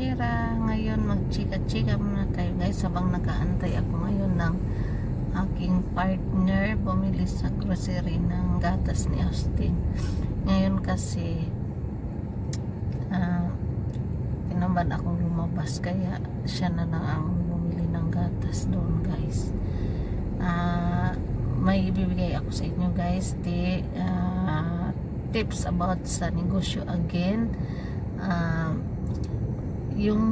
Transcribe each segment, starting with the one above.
kachira. Ngayon, magchika-chika muna tayo guys. Habang nakaantay ako ngayon ng aking partner, bumili sa grocery ng gatas ni Austin. Ngayon kasi, ah, uh, tinamad akong lumabas. Kaya, siya na lang ang bumili ng gatas doon guys. Uh, may ibibigay ako sa inyo guys. Di, uh, ah, tips about sa negosyo again. Uh, yung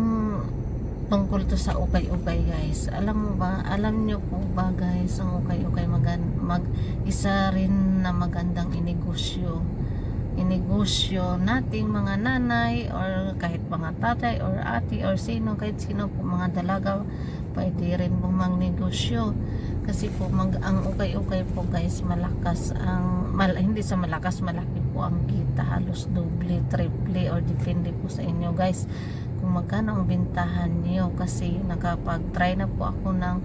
tungkol to sa ukay-ukay guys. Alam mo ba, alam nyo po ba guys, ang ukay-ukay magan, mag, isa rin na magandang inegosyo. Inegosyo nating mga nanay or kahit mga tatay or ate or sino, kahit sino po mga dalaga, pwede rin pong magnegosyo. Kasi po mag, ang ukay-ukay po guys, malakas ang, mal, hindi sa malakas, malaki po ang kita. Halos doble, triple or depende po sa inyo guys kung magkano ang bintahan niyo. Kasi nakapag-try na po ako ng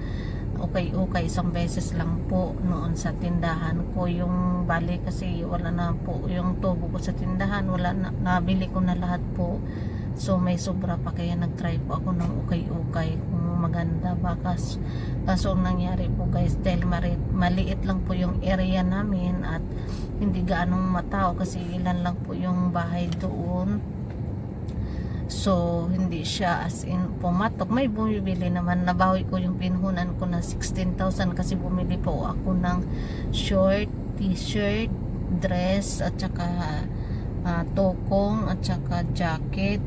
ukay-ukay isang beses lang po noon sa tindahan ko. Yung bali kasi wala na po yung tubo ko sa tindahan wala na, nabili ko na lahat po. So may sobra pa. Kaya nag-try po ako ng ukay-ukay kung maganda ba. Kas, kaso ang nangyari po guys dahil maliit lang po yung area namin at hindi gaanong matao kasi ilan lang po yung bahay doon So, hindi siya as in pumatok. May bumibili naman. Nabawi ko yung pinhunan ko na 16,000 kasi bumili po ako ng short, t-shirt, dress, at saka ah, tokong, at saka jacket.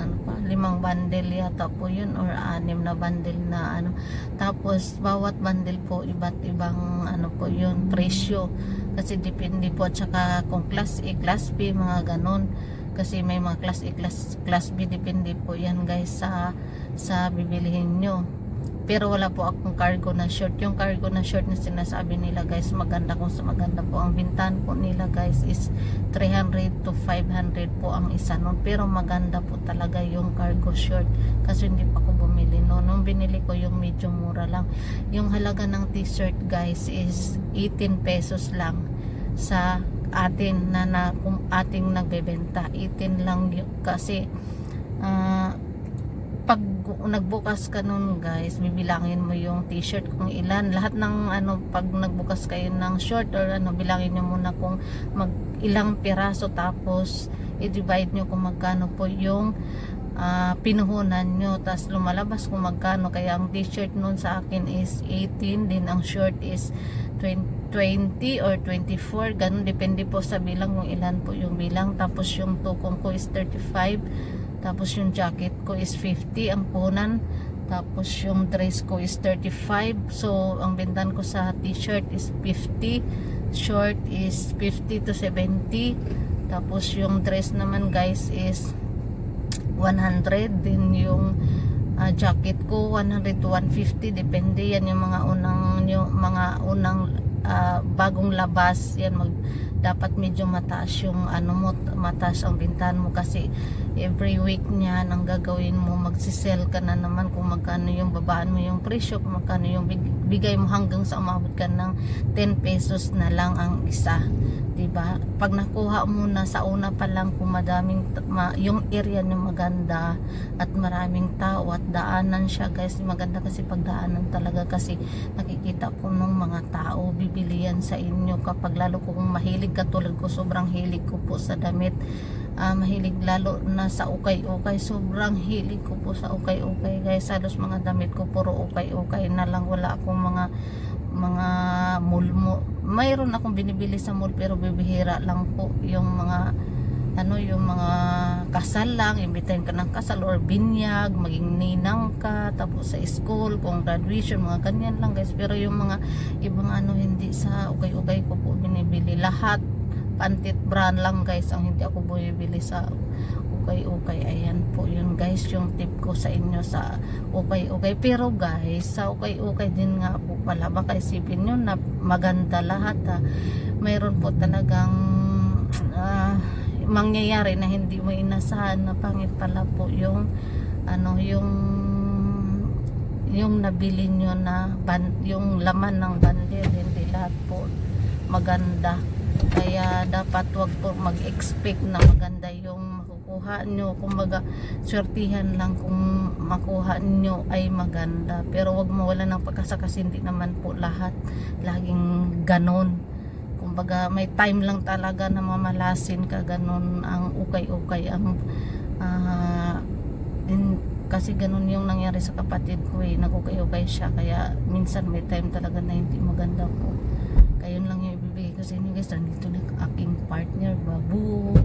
Ano pa? Limang bundle yata po yun or anim na bundle na ano. Tapos, bawat bundle po iba't ibang ano po yun, presyo. Kasi depende po at saka kung class A, class B, mga ganon kasi may mga class A, class, class B depende po yan guys sa sa bibilihin nyo. Pero wala po akong cargo na short. Yung cargo na short na sinasabi nila guys maganda kung sa maganda po. Ang bintan po nila guys is 300 to 500 po ang isa nun. Pero maganda po talaga yung cargo short kasi hindi pa ako bumili no nung binili ko yung medyo mura lang. Yung halaga ng t-shirt guys is 18 pesos lang sa atin na, na kung ating nagbebenta. 18 lang yun. Kasi ah, pag nagbukas ka nun guys bibilangin mo yung t-shirt kung ilan. Lahat ng ano pag nagbukas kayo ng short or ano bilangin nyo muna kung mag ilang piraso. Tapos i-divide nyo kung magkano po yung ah, pinuhunan nyo. Tapos lumalabas kung magkano. Kaya ang t-shirt nun sa akin is 18 din ang short is 20 20 or 24 ganun depende po sa bilang kung ilan po yung bilang. Tapos yung tukong ko is 35 tapos yung jacket ko is 50 ang punan. Tapos yung dress ko is 35 so ang bentan ko sa t-shirt is 50 short is 50 to 70 tapos yung dress naman guys is 100 din yung ah, jacket ko 100 to 150 depende yan yung mga unang yung mga unang ah, bagong labas. Yan mag dapat medyo mataas yung ano mo mataas ang bintahan mo kasi every week niya ang gagawin mo magsisell ka na naman kung magkano yung babaan mo yung presyo kung magkano yung big- bigay mo hanggang sa umabot ka ng 10 pesos na lang ang isa 'di ba pag nakuha mo na sa una pa lang kung madaming ma, yung area niya maganda at maraming tao at daanan siya guys maganda kasi pagdaanan talaga kasi nakikita po ng mga tao bibili yan sa inyo kapag lalo kung mahilig katulad ko sobrang hilig ko po sa damit. Ah, mahilig lalo na sa ukay-ukay sobrang hilig ko po sa ukay-ukay guys. Halos mga damit ko puro ukay-ukay na lang. Wala akong mga mga mall mo mayroon akong binibili sa mall pero bibihira lang po yung mga ano yung mga kasal lang imbitahin ka ng kasal or binyag maging ninang ka tapos sa school kung graduation mga ganyan lang guys. Pero yung mga ibang ano hindi sa ukay-ukay ko po binibili. Lahat pantit brand lang guys ang hindi ako bumibili sa ukay-ukay ayan po yun guys yung tip ko sa inyo sa ukay-ukay pero guys sa ukay-ukay din nga po pala baka isipin nyo na maganda lahat ha. Mayroon po talagang ah, mangyayari na hindi mo inasahan na pangit pala po yung ano yung yung nabili nyo na ban, yung laman ng bandil hindi lahat po maganda. Kaya dapat wag po mag-expect na maganda yung makuha nyo. Kumbaga swertihan lang kung makuha nyo ay maganda. Pero wag mawala ng pagkasa kasi hindi naman po lahat laging ganon. Kumbaga may time lang talaga na mamalasin ka ganon. Ang ukay-ukay ang ah, in- kasi ganun yung nangyari sa kapatid ko eh. Nagukay-ukay siya kaya minsan may time talaga na hindi maganda po. Kaya yun lang yung ibibigay ko sa inyo guys. Nandito na aking partner babu